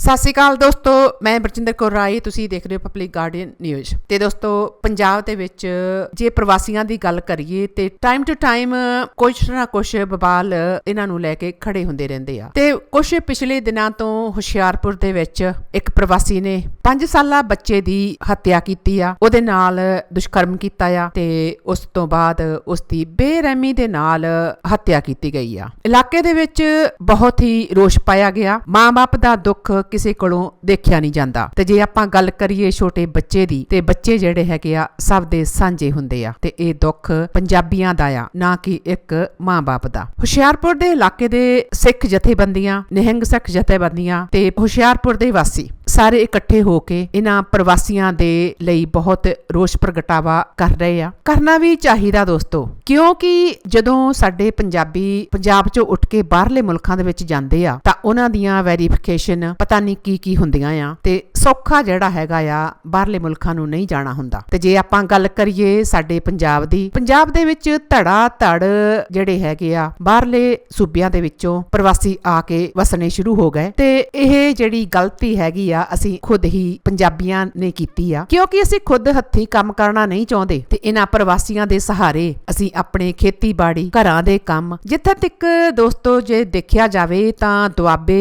ਸਤਿ ਸ਼੍ਰੀ ਅਕਾਲ ਦੋਸਤੋ, ਮੈਂ ਬਰਜਿੰਦਰ ਕੌਰ ਰਾਏ, ਤੁਸੀਂ ਦੇਖ ਰਹੇ ਹੋ ਪਬਲਿਕ ਗਾਰਡੀਅਨ ਨਿਊਜ਼ ਤੇ ਦੋਸਤੋ, ਪੰਜਾਬ ਦੇ ਵਿੱਚ ਜੇ ਪ੍ਰਵਾਸੀਆਂ ਦੀ ਗੱਲ ਕਰੀਏ, ਤੇ ਟਾਈਮ ਟੂ ਟਾਈਮ ਕੁਛ ਨਾ ਕੁਛ ਬਵਾਲ ਇਹਨਾਂ ਨੂੰ ਲੈ ਕੇ ਖੜੇ ਹੁੰਦੇ ਰਹਿੰਦੇ ਆ। ਤੇ ਕੁਛ ਪਿਛਲੇ ਦਿਨਾਂ ਤੋਂ ਹੁਸ਼ਿਆਰਪੁਰ ਦੇ ਵਿੱਚ ਇੱਕ ਪ੍ਰਵਾਸੀ ਨੇ 5 ਸਾਲਾ ਬੱਚੇ ਦੀ ਹੱਤਿਆ ਕੀਤੀ ਆ। ਉਹਦੇ ਨਾਲ ਦੁਸ਼ਕਰਮ ਕੀਤਾ ਆ ਤੇ ਉਸ ਤੋਂ ਬਾਅਦ ਉਸ ਦੀ ਬੇਰਹਿਮੀ ਦੇ ਨਾਲ ਹੱਤਿਆ ਕੀਤੀ ਗਈ ਆ। ਇਲਾਕੇ ਦੇ ਵਿੱਚ ਬਹੁਤ ਹੀ ਰੋਸ਼ ਪਾਇਆ ਗਿਆ। ਮਾਂ-ਬਾਪ ਦਾ ਦੁੱਖ ਕਿਸੇ ਕੋਲੋਂ ਦੇਖਿਆ ਨਹੀਂ ਜਾਂਦਾ। ਤੇ ਜੇ ਆਪਾਂ ਗੱਲ ਕਰੀਏ ਛੋਟੇ ਬੱਚੇ ਦੀ, ਤੇ ਬੱਚੇ ਜਿਹੜੇ ਹੈਗੇ ਆ, ਸਭ ਦੇ ਸਾਂਝੇ ਹੁੰਦੇ ਆ। ਤੇ ਇਹ ਦੁੱਖ ਪੰਜਾਬੀਆਂ ਦਾ ਆ, ਨਾ ਕਿ ਇੱਕ ਮਾਂ-ਬਾਪ ਦਾ। ਹੁਸ਼ਿਆਰਪੁਰ ਦੇ ਇਲਾਕੇ ਦੇ ਸਿੱਖ ਜਥੇਬੰਦੀਆਂ, ਨਿਹੰਗ ਸਿੱਖ ਜਥੇਬੰਦੀਆਂ ਤੇ ਹੁਸ਼ਿਆਰਪੁਰ ਦੇ ਵਾਸੀ ਸਾਰੇ ਇਕੱਠੇ ਹੋ ਕੇ ਇਹਨਾਂ ਪ੍ਰਵਾਸੀਆਂ ਦੇ ਲਈ ਬਹੁਤ ਰੋਸ ਪ੍ਰਗਟਾਵਾ ਕਰ ਰਹੇ ਆ। ਕਰਨਾ ਵੀ ਚਾਹੀਦਾ ਦੋਸਤੋ, ਕਿਉਂਕਿ ਜਦੋਂ ਸਾਡੇ ਪੰਜਾਬੀ ਪੰਜਾਬ ਚੋਂ ਉੱਠ ਕੇ ਬਾਹਰਲੇ ਮੁਲਕਾਂ ਦੇ ਵਿੱਚ ਜਾਂਦੇ ਆ, ਤਾਂ ਉਹਨਾਂ ਦੀਆਂ ਵੈਰੀਫਿਕੇਸ਼ਨ ਪਤਾ ਨਹੀਂ ਕੀ ਕੀ ਹੁੰਦੀਆਂ ਆ ਤੇ ਸੌਖਾ ਜਿਹੜਾ ਹੈਗਾ ਆ, ਬਾਹਰਲੇ ਮੁਲਕਾਂ ਨੂੰ ਨਹੀਂ ਜਾਣਾ ਹੁੰਦਾ। ਤੇ ਜੇ ਆਪਾਂ ਗੱਲ ਕਰੀਏ ਸਾਡੇ ਪੰਜਾਬ ਦੀ, ਪੰਜਾਬ ਦੇ ਵਿੱਚ ਧੜਾ ਧੜ ਜਿਹੜੇ ਹੈਗੇ ਆ, ਬਾਹਰਲੇ ਸੂਬਿਆਂ ਦੇ ਵਿੱਚੋਂ ਪ੍ਰਵਾਸੀ ਆ ਕੇ ਵਸਣੇ ਸ਼ੁਰੂ ਹੋ ਗਏ ਤੇ ਇਹ ਜਿਹੜੀ ਗਲਤੀ ਹੈਗੀ ਆ ਅਸੀਂ ਖੁਦ ਹੀ ਪੰਜਾਬੀਆਂ ਨੇ ਕੀਤੀ ਆ, ਕਿਉਂਕਿ ਅਸੀਂ ਖੁਦ ਹੱਥੀਂ ਕੰਮ ਕਰਨਾ ਨਹੀਂ ਚਾਹੁੰਦੇ ਤੇ ਇਹਨਾਂ ਪ੍ਰਵਾਸੀਆਂ ਦੇ ਸਹਾਰੇ ਅਸੀਂ ਆਪਣੇ ਖੇਤੀਬਾੜੀ ਘਰਾਂ ਦੇ ਕੰਮ, ਜਿੱਥੇ ਤੱਕ ਦੋਸਤੋ ਜੇ ਦੇਖਿਆ ਜਾਵੇ ਤਾਂ ਦੁਆਬੇ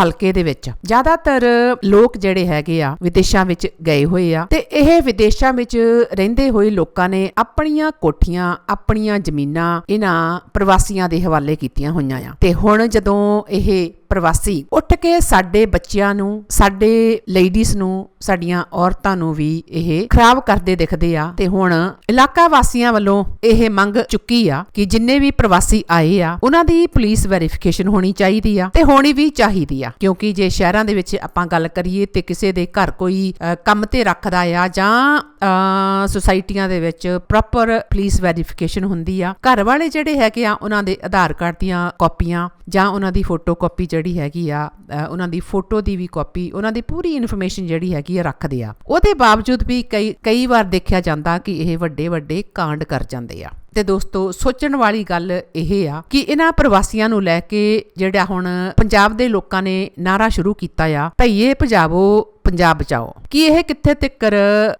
ਹਲਕੇ ਦੇ ਵਿੱਚ ਜ਼ਿਆਦਾਤਰ ਲੋਕ ਜਿਹੜੇ ਹੈਗੇ ਆ, ਵਿਦੇਸ਼ਾਂ ਵਿੱਚ ਗਏ ਹੋਏ ਆ ਤੇ ਇਹ ਵਿਦੇਸ਼ਾਂ ਵਿੱਚ ਰਹਿੰਦੇ ਹੋਏ ਲੋਕਾਂ ਨੇ ਆਪਣੀਆਂ ਕੋਠੀਆਂ, ਆਪਣੀਆਂ ਜ਼ਮੀਨਾਂ ਇਹਨਾਂ ਪ੍ਰਵਾਸੀਆਂ ਦੇ ਹਵਾਲੇ ਕੀਤੀਆਂ ਹੋਈਆਂ ਆ। ਤੇ ਹੁਣ ਜਦੋਂ ਇਹ ਪ੍ਰਵਾਸੀ। ਉੱਠ ਕੇ ਸਾਡੇ ਬੱਚਿਆਂ ਨੂੰ ਸਾਡੇ ਲੇਡੀਜ਼ ਨੂੰ ਸਾਡੀਆਂ ਔਰਤਾਂ ਨੂੰ ਵੀ ਇਹ ਖਰਾਬ ਕਰਦੇ ਦਿਖਦੇ ਆ ਤੇ ਹੁਣ ਇਲਾਕਾ ਵਾਸੀਆਂ ਵੱਲੋਂ ਇਹ ਮੰਗ ਚੁੱਕੀ ਆ ਕਿ ਜਿੰਨੇ ਵੀ ਪ੍ਰਵਾਸੀ ਆਏ ਆ ਉਹਨਾਂ ਦੀ ਪੁਲਿਸ ਵੈਰੀਫਿਕੇਸ਼ਨ ਹੋਣੀ ਚਾਹੀਦੀ ਆ ਤੇ ਹੋਣੀ ਵੀ ਚਾਹੀਦੀ ਆ। ਕਿਉਂਕਿ ਜੇ ਸ਼ਹਿਰਾਂ ਦੇ ਵਿੱਚ ਆਪਾਂ ਗੱਲ ਕਰੀਏ ਤੇ ਕਿਸੇ ਦੇ ਘਰ ਕੋਈ ਕੰਮ ਤੇ ਰੱਖਦਾ ਆ ਜਾਂ ਅ, ਸੁਸਾਇਟੀਆਂ ਦੇ ਵਿੱਚ ਪ੍ਰੋਪਰ ਪੁਲਿਸ ਵੈਰੀਫਿਕੇਸ਼ਨ ਹੁੰਦੀ ਆ ਘਰ ਵਾਲੇ ਜਿਹੜੇ ਹੈਗੇ ਆ ਉਹਨਾਂ ਦੇ ਆਧਾਰ ਕਾਰਡ ਦੀਆਂ ਕਾਪੀਆਂ ਜਾਂ ਉਹਨਾਂ ਦੀ ਫੋਟੋ ਕਾਪੀ ਜਿਹੜੀ ਹੈਗੀ ਆ ਉਹਨਾਂ ਦੀ ਫੋਟੋ ਦੀ ਵੀ ਕਾਪੀ, ਉਹਨਾਂ ਦੀ ਪੂਰੀ ਇਨਫੋਰਮੇਸ਼ਨ ਜਿਹੜੀ ਹੈਗੀ ਆ ਰੱਖਦੇ ਆ। ਉਹਦੇ ਬਾਵਜੂਦ ਵੀ ਕਈ ਕਈ ਵਾਰ ਦੇਖਿਆ ਜਾਂਦਾ ਕਿ ਇਹ ਵੱਡੇ ਵੱਡੇ ਕਾਂਡ ਕਰ ਜਾਂਦੇ ਆ। ਤੇ ਦੋਸਤੋ, ਸੋਚਣ ਵਾਲੀ ਗੱਲ ਇਹ ਆ ਕਿ ਇਹਨਾਂ ਪ੍ਰਵਾਸੀਆਂ ਨੂੰ ਲੈ ਕੇ ਜਿਹੜਾ ਹੁਣ ਪੰਜਾਬ ਦੇ ਲੋਕਾਂ ਨੇ ਨਾਰਾ ਸ਼ੁਰੂ ਕੀਤਾ ਆ, ਭਈਏ ਭਜਾਵੋ ਪੰਜਾਬ ਬਚਾਓ ਕੀ ਇਹ ਕਿੱਥੇ ਤੱਕ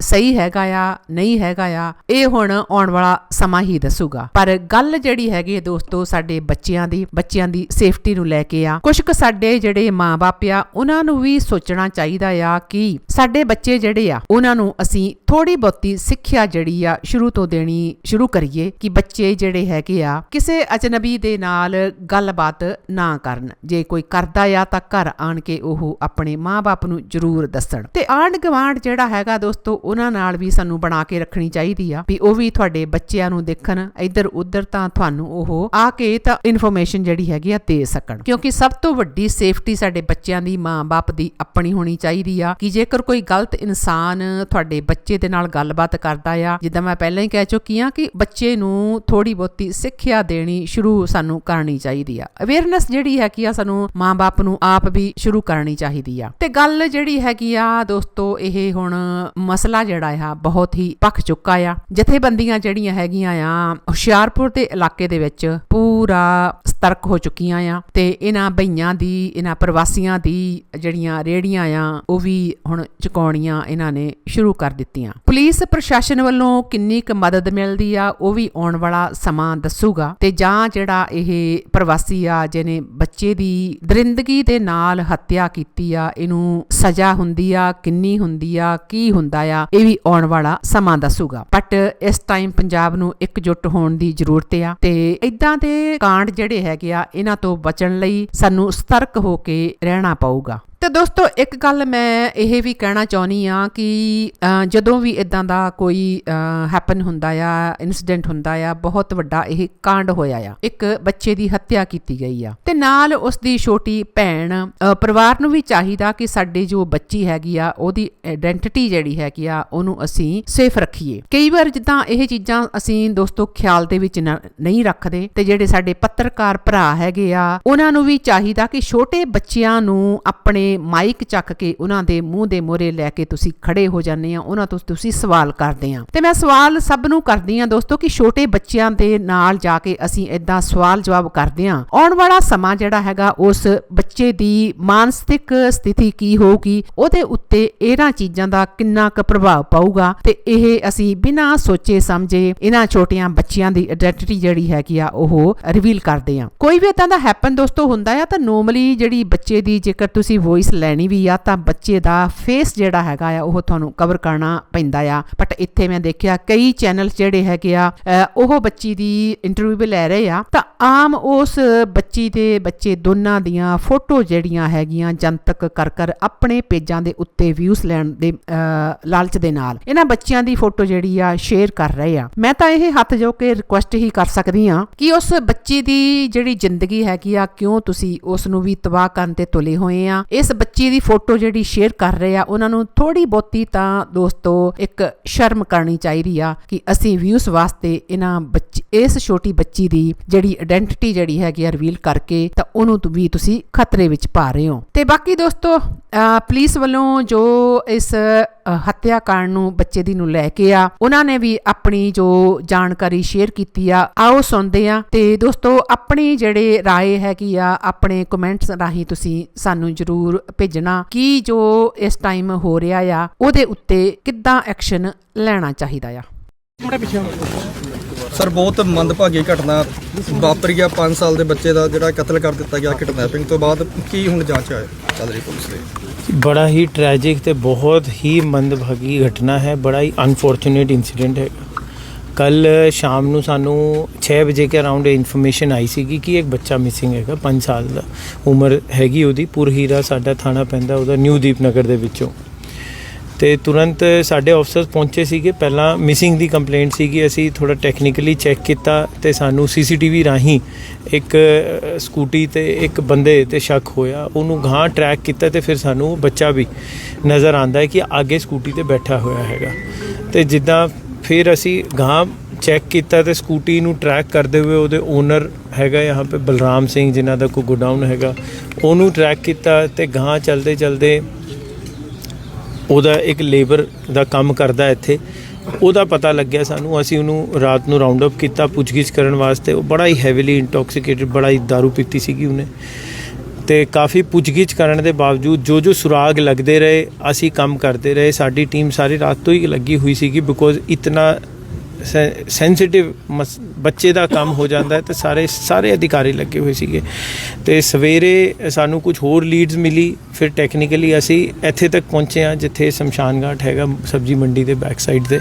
ਸਹੀ ਹੈਗਾ ਆ, ਨਹੀਂ ਹੈਗਾ ਆ, ਇਹ ਹੁਣ ਆਉਣ ਵਾਲਾ ਸਮਾਂ ਹੀ ਦੱਸੂਗਾ। ਪਰ ਗੱਲ ਜਿਹੜੀ ਹੈਗੀ ਹੈ ਦੋਸਤੋ, ਸਾਡੇ ਬੱਚਿਆਂ ਦੀ ਬੱਚਿਆਂ ਦੀ ਸੇਫਟੀ ਨੂੰ ਲੈ ਕੇ ਆ ਕੁਝ ਕੁ ਸਾਡੇ ਜਿਹੜੇ ਮਾਪੇ ਆ, ਉਹਨਾਂ ਨੂੰ ਵੀ ਸੋਚਣਾ ਚਾਹੀਦਾ ਆ ਕਿ ਸਾਡੇ ਬੱਚੇ ਜਿਹੜੇ ਆ, ਉਹਨਾਂ ਨੂੰ ਅਸੀਂ ਥੋੜੀ ਬਹੁਤੀ ਸਿੱਖਿਆ ਜਿਹੜੀ ਆ, ਸ਼ੁਰੂ ਤੋਂ ਦੇਣੀ ਸ਼ੁਰੂ ਕਰੀਏ ਕਿ ਬੱਚੇ ਜਿਹੜੇ ਹੈਗੇ ਆ, ਕਿਸੇ ਅਜਨਬੀ ਦੇ ਨਾਲ ਗੱਲਬਾਤ ਨਾ ਕਰਨ। ਜੇ ਕੋਈ ਕਰਦਾ ਆ ਤਾਂ ਘਰ ਆਣ ਕੇ ਉਹ ਆਪਣੇ ਮਾਪੇ ਨੂੰ ਜ਼ਰੂਰ ਦੱਸਣ। ਤੇ ਆਂਢ ਗਵਾਂਢ ਜਿਹੜਾ ਹੈਗਾ ਦੋਸਤੋ, ਉਹਨਾਂ ਨਾਲ ਵੀ ਸਾਨੂੰ ਬਣਾ ਕੇ ਰੱਖਣੀ ਚਾਹੀਦੀ ਆ ਵੀ ਉਹ ਵੀ ਤੁਹਾਡੇ ਬੱਚਿਆਂ ਨੂੰ ਦੇਖਣ, ਇੱਧਰ ਉੱਧਰ ਤਾਂ ਤੁਹਾਨੂੰ ਉਹ ਆ ਕੇ ਤਾਂ ਇਨਫੋਰਮੇਸ਼ਨ ਜਿਹੜੀ ਹੈਗੀ ਆ ਦੇ ਸਕਣ। ਕਿਉਂਕਿ ਸਭ ਤੋਂ ਵੱਡੀ ਸੇਫਟੀ ਸਾਡੇ ਬੱਚਿਆਂ ਦੀ ਮਾਂ-ਬਾਪ ਦੀ ਆਪਣੀ ਹੋਣੀ ਚਾਹੀਦੀ ਆ ਕਿ ਜੇਕਰ ਕੋਈ ਗਲਤ ਇਨਸਾਨ ਤੁਹਾਡੇ ਬੱਚੇ ਦੇ ਨਾਲ ਗੱਲਬਾਤ ਕਰਦਾ ਆ, ਜਿੱਦਾਂ ਮੈਂ ਪਹਿਲਾਂ ਹੀ ਕਹਿ ਚੁੱਕੀ ਆ ਕਿ ਬੱਚੇ ਨੂੰ ਥੋੜੀ ਬਹੁਤੀ ਸਿੱਖਿਆ ਦੇਣੀ ਸ਼ੁਰੂ ਸਾਨੂੰ ਕਰਨੀ ਚਾਹੀਦੀ ਆ। ਅਵੇਅਰਨੈਸ ਜਿਹੜੀ ਹੈ ਕਿ ਆ ਸਾਨੂੰ ਮਾਂ-ਬਾਪ ਨੂੰ ਆਪ ਵੀ ਸ਼ੁਰੂ ਕਰਨੀ ਚਾਹੀਦੀ ਆ। ਤੇ ਗੱਲ ਜਿਹੜੀ ਹੈਗੀ ਆ ਦੋਸਤੋ, ਇਹ ਹੁਣ ਮਸਲਾ ਜਿਹੜਾ ਆ, ਬਹੁਤ ਹੀ ਪੱਕ ਚੁੱਕਾ ਆ। ਜਥੇਬੰਦੀਆਂ ਜਿਹੜੀਆਂ ਹੈਗੀਆਂ ਆ, ਹੁਸ਼ਿਆਰਪੁਰ ਦੇ ਇਲਾਕੇ ਦੇ ਵਿੱਚ ਪੂਰਾ ਸਤਰਕ ਹੋ ਚੁੱਕੀਆਂ ਆ ਤੇ ਇਹਨਾਂ ਬਈਆਂ ਦੀ, ਇਹਨਾਂ ਪ੍ਰਵਾਸੀਆਂ ਦੀ ਜਿਹੜੀਆਂ ਰੇੜੀਆਂ ਆ, ਉਹ ਵੀ ਹੁਣ ਚੁਕਾਉਣੀਆਂ ਇਹਨਾਂ ਨੇ ਸ਼ੁਰੂ ਕਰ ਦਿੱਤੀਆਂ। ਪੁਲਿਸ ਪ੍ਰਸ਼ਾਸਨ ਵੱਲੋਂ ਕਿੰਨੀ ਕੁ ਮਦਦ ਮਿਲਦੀ ਆ, ਉਹ ਵੀ ਆਉਣ ਵਾਲਾ ਸਮਾਂ ਦੱਸੂਗਾ ਤੇ ਜਾਂ ਜਿਹੜਾ ਇਹ ਪ੍ਰਵਾਸੀ ਆ, ਜਿਹਨੇ ਬੱਚੇ ਦੀ ਦਰਿੰਦਗੀ ਦੇ ਨਾਲ ਹੱਤਿਆ ਕੀਤੀ ਆ, ਇਹਨੂੰ ਸਜ਼ਾ ਹੁੰਦੀ ਹੁੰਦੀ ਆ, ਕਿੰਨੀ ਹੁੰਦੀ ਆ, ਕੀ ਹੁੰਦਾ ਆ, ਇਹ ਵੀ ਆਉਣ ਵਾਲਾ ਸਮਾਂ ਦੱਸੂਗਾ। ਬਟ ਇਸ ਟਾਈਮ ਪੰਜਾਬ ਨੂੰ ਇਕਜੁੱਟ ਹੋਣ ਦੀ ਜ਼ਰੂਰਤ ਆ ਤੇ ਇਦਾਂ ਦੇ ਕਾਂਡ ਜਿਹੜੇ ਹੈਗੇ ਆ, ਇਹਨਾਂ ਤੋਂ ਬਚਣ ਲਈ ਸਾਨੂੰ ਸਤਰਕ ਹੋ ਕੇ ਰਹਿਣਾ ਪਊਗਾ। ਤੇ ਦੋਸਤੋ, ਇੱਕ ਗੱਲ ਮੈਂ ਇਹ ਵੀ ਕਹਿਣਾ ਚਾਹੁੰਦੀ ਆ ਕਿ ਜਦੋਂ ਵੀ ਇਦਾਂ ਦਾ ਕੋਈ ਹੈਪਨ ਹੁੰਦਾ ਆ ਇਨਸੀਡੈਂਟ ਹੁੰਦਾ ਆ, ਬਹੁਤ ਵੱਡਾ ਇਹ ਕਾਂਡ ਹੋਇਆ ਆ। ਇੱਕ ਬੱਚੇ ਦੀ ਹੱਤਿਆ ਕੀਤੀ ਗਈ ਆ। ਤੇ ਨਾਲ ਉਸ ਦੀ ਛੋਟੀ ਭੈਣ ਪਰਿਵਾਰ ਨੂੰ ਵੀ ਚਾਹੀਦਾ ਕਿ ਸਾਡੇ ਜੋ ਬੱਚੀ ਹੈਗੀ ਆ, ਉਹਦੀ ਆਇਡੈਂਟੀਟੀ ਜਿਹੜੀ ਹੈਗੀ ਆ, ਉਹਨੂੰ ਅਸੀਂ ਸੇਫ ਰੱਖੀਏ। ਕਈ ਵਾਰ ਜਿੱਦਾਂ ਇਹ ਚੀਜ਼ਾਂ ਅਸੀਂ ਦੋਸਤੋ ਖਿਆਲ ਦੇ ਵਿੱਚ ਨ- ਨਹੀਂ ਰੱਖਦੇ ਤੇ ਜਿਹੜੇ ਸਾਡੇ ਪੱਤਰਕਾਰ ਭਰਾ ਹੈਗੇ ਆ, ਉਹਨਾਂ ਨੂੰ ਵੀ ਚਾਹੀਦਾ ਕਿ ਛੋਟੇ ਬੱਚਿਆਂ ਨੂੰ ਆਪਣੇ ਮਾਈਕ ਚੱਕ ਕੇ ਉਹਨਾਂ ਦੇ ਮੂੰਹ ਦੇ ਮੋਰੇ ਲੈ ਕੇ ਤੁਸੀਂ ਖੜੇ ਹੋ ਜਾਂਦੇ ਆ, ਉਹਨਾਂ ਤੋਂ ਤੁਸੀਂ ਸਵਾਲ ਕਰਦੇ ਆ। ਤੇ ਮੈਂ ਸਵਾਲ ਸਭ ਨੂੰ ਕਰਦੀ ਆ ਦੋਸਤੋ ਕਿ ਛੋਟੇ ਬੱਚਿਆਂ ਦੇ ਨਾਲ ਜਾ ਕੇ ਅਸੀਂ ਇਦਾਂ ਸਵਾਲ ਜਵਾਬ ਕਰਦੇ ਆ। ਆਉਣ ਵਾਲਾ ਸਮਾਂ ਜਿਹੜਾ ਹੈਗਾ, ਉਸ ਬੱਚੇ ਦੀ ਮਾਨਸਿਕ ਸਥਿਤੀ ਕੀ ਹੋਊਗੀ, ਉਹਦੇ ਉੱਤੇ ਇਹਨਾਂ ਚੀਜ਼ਾਂ ਦਾ ਕਿੰਨਾ ਕੁ ਪ੍ਰਭਾਵ ਪਾਊਗਾ, ਤੇ ਇਹ ਅਸੀਂ ਬਿਨਾਂ ਸੋਚੇ ਸਮਝੇ ਇਹਨਾਂ ਛੋਟੀਆਂ ਬੱਚਿਆਂ ਦੀ ਆਇਡੈਂਟੀਟੀ ਜਿਹੜੀ ਹੈਗੀ ਆ, ਉਹ ਰਿਵੀਲ ਕਰਦੇ ਆ। ਕੋਈ ਵੀ ਇਦਾਂ ਦਾ ਹੈਪਨ ਦੋਸਤੋ ਹੁੰਦਾ ਆ, ਤਾਂ ਨੋਰਮਲੀ ਜਿਹੜੀ ਬੱਚੇ ਦੀ ਜੇਕਰ ਤੁਸੀਂ ਵੌਇਸ ਲੈਣੀ ਵੀ ਆ, ਤਾਂ ਬੱਚੇ ਦਾ ਫੇਸ ਜਿਹੜਾ ਹੈਗਾ ਆ, ਉਹ ਤੁਹਾਨੂੰ ਕਵਰ ਕਰਨਾ ਪੈਂਦਾ ਆ। ਬਟ ਇੱਥੇ ਮੈਂ ਦੇਖਿਆ ਕਈ ਚੈਨਲ ਜਿਹੜੇ ਹੈਗੇ ਆ ਉਹ ਬੱਚੀ ਦੀ ਇੰਟਰਵਿਊ ਵੀ ਲੈ ਰਹੇ ਆ, ਤਾਂ ਆਮ ਉਸ ਬੱਚੀ ਦੇ ਬੱਚੇ ਦੋਨਾਂ ਦੀਆਂ ਫੋਟੋ ਜਿਹੜੀਆਂ ਹੈਗੀਆਂ ਜਨਤਕ ਕਰ ਕਰ ਆਪਣੇ ਪੇਜਾਂ ਦੇ ਉੱਤੇ ਵਿਊਜ਼ ਲੈਣ ਦੇ ਲਾਲਚ ਦੇ ਨਾਲ। ਇਹਨਾਂ ਬੱਚਿਆਂ ਦੀ ਫੋਟੋ ਜਿਹੜੀ ਆ ਸ਼ੇਅਰ ਕਰ ਰਹੇ ਆ। ਮੈਂ ਤਾਂ ਇਹ ਹੱਥ ਜੋ ਕੇ ਰਿਕੁਐਸਟ ਹੀ ਕਰ ਸਕਦੀ ਆ ਕਿ ਉਸ ਬੱਚੀ ਦੀ ਜਿਹੜੀ ਜ਼ਿੰਦਗੀ ਹੈਗੀ ਆ, ਕਿਉਂ ਤੁਸੀਂ ਉਸ ਨੂੰ ਵੀ ਤਬਾਹ ਕਰਨ ਤੇ ਤੁਲੇ ਹੋਏ ਆ? ਇਸ ਬੱਚੀ ਦੀ ਫੋਟੋ ਜਿਹੜੀ ਸ਼ੇਅਰ ਕਰ ਰਹੇ ਆ, ਉਹਨਾਂ ਨੂੰ ਥੋੜੀ ਬਹੁਤੀ ਤਾਂ ਦੋਸਤੋ ਇੱਕ ਸ਼ਰਮ ਕਰਨੀ ਚਾਹੀਦੀ ਆ ਕਿ ਅਸੀਂ ਵਿਊਜ਼ ਵਾਸਤੇ ਇਹਨਾਂ ਬੱਚੀ, ਇਸ ਛੋਟੀ ਬੱਚੀ ਦੀ ਜਿਹੜੀ ਆਇਡੈਂਟੀਟੀ ਜਿਹੜੀ ਹੈਗੀ ਆ ਰਿਵੀਲ ਕਰਕੇ ਤਾਂ ਉਹਨੂੰ ਵੀ ਤੁਸੀਂ ਖਤਰੇ ਵਿੱਚ ਪਾ ਰਹੇ ਹੋ। ਤੇ ਬਾਕੀ ਦੋਸਤੋ ਪੁਲਿਸ ਵੱਲੋਂ ਜੋ ਇਸ ਹੱਤਿਆ ਕਾਂਡ ਨੂੰ ਬੱਚੇ ਦੀ ਨੂੰ ਲੈ ਕੇ ਆ, ਉਹਨਾਂ ਨੇ ਵੀ ਆਪਣੀ ਜੋ ਜਾਣਕਾਰੀ ਸ਼ੇਅਰ ਕੀਤੀ ਆ, ਆਓ ਸੁਣਦੇ ਆ ਤੇ ਦੋਸਤੋ, ਆਪਣੀ ਜਿਹੜੇ ਰਾਏ ਹੈਗੀ ਆ, ਆਪਣੇ ਕਮੈਂਟਸ ਰਾਹੀਂ ਤੁਸੀਂ ਸਾਨੂੰ ਜਰੂਰ ਭੇਜਣਾ ਕਿ ਜੋ ਇਸ ਟਾਈਮ ਹੋ ਰਿਹਾ ਆ, ਉਹਦੇ ਉੱਤੇ ਕਿੱਦਾਂ ਐਕਸ਼ਨ ਲੈਣਾ ਚਾਹੀਦਾ ਆ। ਸਰ, ਬਹੁਤ ਮੰਦਭਾਗੀ ਘਟਨਾ ਵਾਪਰੀ ਆ 5 ਸਾਲ ਦੇ ਬੱਚੇ ਦਾ ਜਿਹੜਾ ਕਤਲ ਕਰ ਦਿੱਤਾ ਗਿਆ ਕਿਡਨੈਪਿੰਗ ਤੋਂ ਬਾਅਦ, ਕੀ ਹੁਣ ਜਾਂਚ ਹੈ? ਚੱਲ ਰਹੀ ਪੁਲਿਸ ਦੀ। ਬੜਾ ਹੀ ਟ੍ਰੈਜਿਕ ਤੇ ਬਹੁਤ ਹੀ ਮੰਦਭਾਗੀ ਘਟਨਾ ਹੈ, ਬੜਾ ਹੀ ਅਨਫੋਰਚੂਨੇਟ ਇਨਸੀਡੈਂਟ ਹੈ। ਕੱਲ ਸ਼ਾਮ ਨੂੰ ਸਾਨੂੰ 6 ਵਜੇ ਕੇ ਅਰਾਊਂਡ ਇਨਫੋਰਮੇਸ਼ਨ ਆਈ ਸੀਗੀ ਕਿ ਇੱਕ ਬੱਚਾ ਮਿਸਿੰਗ ਹੈਗਾ 5 ਸਾਲ ਦਾ। ਉਮਰ ਹੈਗੀ ਉਹਦੀ, ਪੁਰਹੀਰਾ ਸਾਡਾ ਥਾਣਾ ਪੈਂਦਾ ਉਹਦਾ ਨਿਊ ਦੀਪਨਗਰ ਦੇ ਵਿੱਚੋਂ। ਤੇ ਤੁਰੰਤ ਸਾਡੇ ਅਫਸਰਸ ਪਹੁੰਚੇ ਸੀਗੇ। ਪਹਿਲਾਂ ਮਿਸਿੰਗ ਦੀ ਕੰਪਲੇਂਟ ਸੀਗੀ। ਅਸੀਂ ਥੋੜਾ ਟੈਕਨੀਕਲੀ ਚੈੱਕ ਕੀਤਾ ਤੇ ਸਾਨੂੰ ਸੀਸੀਟੀਵੀ ਰਾਹੀਂ ਇੱਕ ਸਕੂਟੀ ਤੇ ਇੱਕ ਬੰਦੇ ਤੇ ਸ਼ੱਕ ਹੋਇਆ। ਉਹਨੂੰ ਗਾਂ ਟਰੈਕ ਕੀਤਾ ਤੇ ਫਿਰ ਸਾਨੂੰ ਬੱਚਾ ਵੀ ਨਜ਼ਰ ਆਂਦਾ ਹੈ ਕਿ ਅੱਗੇ ਸਕੂਟੀ ਤੇ ਬੈਠਾ ਹੋਇਆ ਹੈਗਾ। ਤੇ ਜਿੱਦਾਂ ਫਿਰ ਅਸੀਂ ਗਾਂ ਚੈੱਕ ਕੀਤਾ ਤੇ ਸਕੂਟੀ ਨੂੰ ਟਰੈਕ ਕਰਦੇ ਹੋਏ ਉਹਦੇ ਓਨਰ ਹੈਗਾ ਯਹਾਂ ਪੇ ਬਲਰਾਮ ਸਿੰਘ, ਜਿਨ੍ਹਾਂ ਦਾ ਕੋ ਗੋਡਾਊਨ ਹੈਗਾ, ਉਹਨੂੰ ਟਰੈਕ ਕੀਤਾ ਤੇ ਗਾਂ ਚਲਦੇ ਚਲਦੇ ਉਹਦਾ ਇੱਕ ਲੇਬਰ ਦਾ ਕੰਮ ਕਰਦਾ ਇੱਥੇ। ਉਹਦਾ ਪਤਾ ਲੱਗਿਆ ਸਾਨੂੰ, ਅਸੀਂ ਉਹਨੂੰ ਰਾਤ ਨੂੰ ਰਾਉਂਡ ਅਪ ਕੀਤਾ, ਪੁੱਛਗਿੱਛ ਕਰਨ ਵਾਸਤੇ। ਉਹ ਬੜਾ ਹੀ ਹੈਵੀਲੀ ਇੰਟੋਕਸੀਕੇਟਡ ਬੜਾ ਹੀ दारू ਪੀਤੀ ਸੀਗੀ ਉਹਨੇ। ਤੇ ਕਾਫੀ ਪੁੱਛਗਿੱਛ ਕਰਨ ਦੇ ਬਾਵਜੂਦ ਜੋ ਜੋ ਸੁਰਾਗ ਲੱਗਦੇ ਰਹੇ, ਅਸੀਂ ਕੰਮ ਕਰਦੇ ਰਹੇ। ਸਾਡੀ ਟੀਮ ਸਾਰੀ ਰਾਤ ਤੋਂ ਹੀ ਲੱਗੀ ਹੋਈ ਸੀਗੀ ਬਿਕੋਜ਼ ਇਤਨਾ ਸੈਂਸਿਟਿਵ ਬੱਚੇ ਦਾ ਕੰਮ ਹੋ ਜਾਂਦਾ ਹੈ ਤੇ ਸਾਰੇ ਸਾਰੇ ਅਧਿਕਾਰੀ ਲੱਗੇ ਹੋਏ ਸੀਗੇ। ਤੇ ਸਵੇਰੇ ਸਾਨੂੰ ਕੁਝ ਹੋਰ ਲੀਡਸ ਮਿਲੀ, ਫਿਰ ਟੈਕਨੀਕਲੀ ਅਸੀਂ ਇੱਥੇ ਤੱਕ ਪਹੁੰਚੇ ਹਾਂ, ਜਿੱਥੇ ਸ਼ਮਸ਼ਾਨ ਘਾਟ ਹੈਗਾ ਸਬਜੀ ਮੰਡੀ ਦੇ ਬੈਕ ਸਾਈਡ ਤੇ।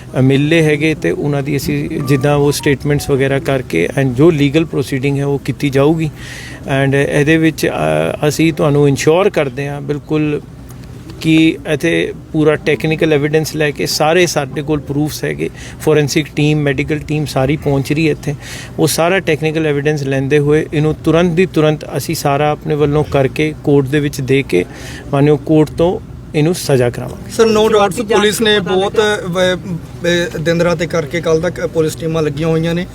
ਅ, ਮਿਲ ਲਏ ਹੈਗੇ ਤੇ ਉਹਨਾਂ ਦੀ ਅਸੀਂ ਜਿੱਦਾਂ ਉਹ ਸਟੇਟਮੈਂਟਸ ਵਗੈਰਾ ਕਰਕੇ ਐਂਡ ਜੋ ਲੀਗਲ ਪ੍ਰੋਸੀਡਿੰਗ ਹੈ ਉਹ ਕੀਤੀ ਜਾਊਗੀ। ਐਂਡ ਇਹਦੇ ਵਿੱਚ ਅਸੀਂ ਤੁਹਾਨੂੰ ਇਨਸ਼ੋਰ ਕਰਦੇ ਹਾਂ ਬਿਲਕੁਲ ਕਿ ਇੱਥੇ ਪੂਰਾ ਟੈਕਨੀਕਲ ਐਵੀਡੈਂਸ ਲੈ ਕੇ ਸਾਰੇ ਸਾਡੇ ਕੋਲ ਪ੍ਰੂਫਸ ਹੈਗੇ। ਫੋਰੈਂਸਿਕ ਟੀਮ ਮੈਡੀਕਲ ਟੀਮ ਸਾਰੀ ਪਹੁੰਚ ਰਹੀ ਹੈ ਇੱਥੇ। ਉਹ ਸਾਰਾ ਟੈਕਨੀਕਲ ਐਵੀਡੈਂਸ ਲੈਂਦੇ ਹੋਏ ਇਹਨੂੰ ਤੁਰੰਤ ਦੀ ਤੁਰੰਤ ਅਸੀਂ ਸਾਰਾ ਆਪਣੇ ਵੱਲੋਂ ਕਰਕੇ ਕੋਰਟ ਦੇ ਵਿੱਚ ਦੇ ਕੇ ਮਾਨਿਓ ਕੋਰਟ ਤੋਂ ਇਹਨੂੰ ਸਜ਼ਾ ਕਰਾਵਾਂਗੇ। ਸਰ ਨੋ ਡਾਊਟਸ ਪੁਲਿਸ ਨੇ ਬਹੁਤ ਦਿਨ ਰਾਤ ਕਰਕੇ ਕੱਲ ਤੱਕ ਪੁਲਿਸ ਟੀਮਾਂ ਲੱਗੀਆਂ ਹੋਈਆਂ ਨੇ।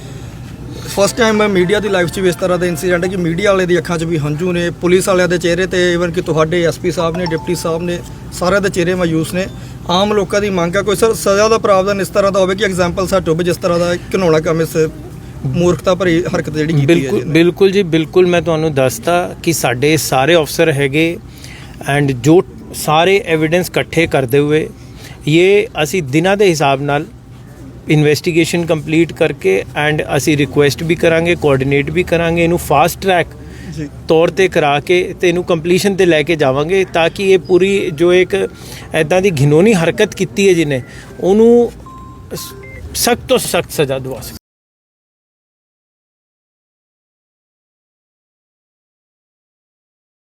ਫਸਟ ਟਾਈਮ ਮੈਂ ਮੀਡੀਆ ਦੀ ਲਾਈਫ 'ਚ ਵੀ ਇਸ ਤਰ੍ਹਾਂ ਦਾ ਇਨਸੀਡੈਂਟ ਹੈ ਕਿ ਮੀਡੀਆ ਵਾਲੇ ਦੀ ਅੱਖਾਂ 'ਚ ਵੀ ਹੰਝੂ ਨੇ ਪੁਲਿਸ ਵਾਲਿਆਂ ਦੇ ਚਿਹਰੇ ਤੇ ਇਵਨ ਕਿ ਤੁਹਾਡੇ ਐਸਪੀ ਸਾਹਿਬ ਨੇ ਡਿਪਟੀ ਸਾਹਿਬ ਨੇ ਸਾਰਿਆਂ ਦੇ ਚਿਹਰੇ ਮਾਯੂਸ ਨੇ। ਆਮ ਲੋਕਾਂ ਦੀ ਮੰਗ ਹੈ ਕੋਈ ਸਰ ਸਜ਼ਾ ਦਾ ਪ੍ਰਾਵਧਾਨ ਇਸ ਤਰ੍ਹਾਂ ਦਾ ਹੋਵੇ ਕਿ ਐਗਜ਼ਾਮਪਲ ਸੈੱਟ ਹੋਵੇ ਜਿਸ ਤਰ੍ਹਾਂ ਦਾ ਘਿਨਾਉਣਾ ਕੰਮ ਇਸ ਮੂਰਖਤਾ ਭਰੀ ਹਰਕਤ ਜਿਹੜੀ ਕੀਤੀ ਹੈ ਬਿਲਕੁਲ ਬਿਲਕੁਲ ਜੀ ਬਿਲਕੁਲ ਮੈਂ ਤੁਹਾਨੂੰ ਦੱਸਤਾ ਕਿ ਸਾਡੇ ਸਾਰੇ ਅਫਸਰ ਹੈਗੇ ਐਂਡ ਜੋ ਸਾਰੇ ਐਵੀਡੈਂਸ ਇਕੱਠੇ ਕਰਦੇ ਹੋਏ ਇਹ ਅਸੀਂ ਦਿਨਾਂ ਦੇ ਹਿਸਾਬ ਨਾਲ ਇਨਵੈਸਟੀਗੇਸ਼ਨ ਕੰਪਲੀਟ ਕਰਕੇ ਐਂਡ ਅਸੀਂ ਰਿਕੁਐਸਟ ਵੀ ਕਰਾਂਗੇ ਕੋਆਰਡੀਨੇਟ ਵੀ ਕਰਾਂਗੇ ਇਹਨੂੰ ਫਾਸਟ ਟਰੈਕ ਤੌਰ ਤੇ ਕਰਾ ਕੇ ਤੇ ਇਹਨੂੰ ਕੰਪਲੀਸ਼ਨ ਤੇ ਲੈ ਕੇ ਜਾਵਾਂਗੇ ਤਾਂ ਕਿ ਇਹ ਪੂਰੀ ਜੋ ਇੱਕ ਐਦਾਂ ਦੀ ਘਿਨੌਣੀ ਹਰਕਤ ਕੀਤੀ ਹੈ ਜਿਹਨੇ ਉਹਨੂੰ ਸਖਤ ਤੋਂ ਸਖਤ ਸਜ਼ਾ ਦਵਾ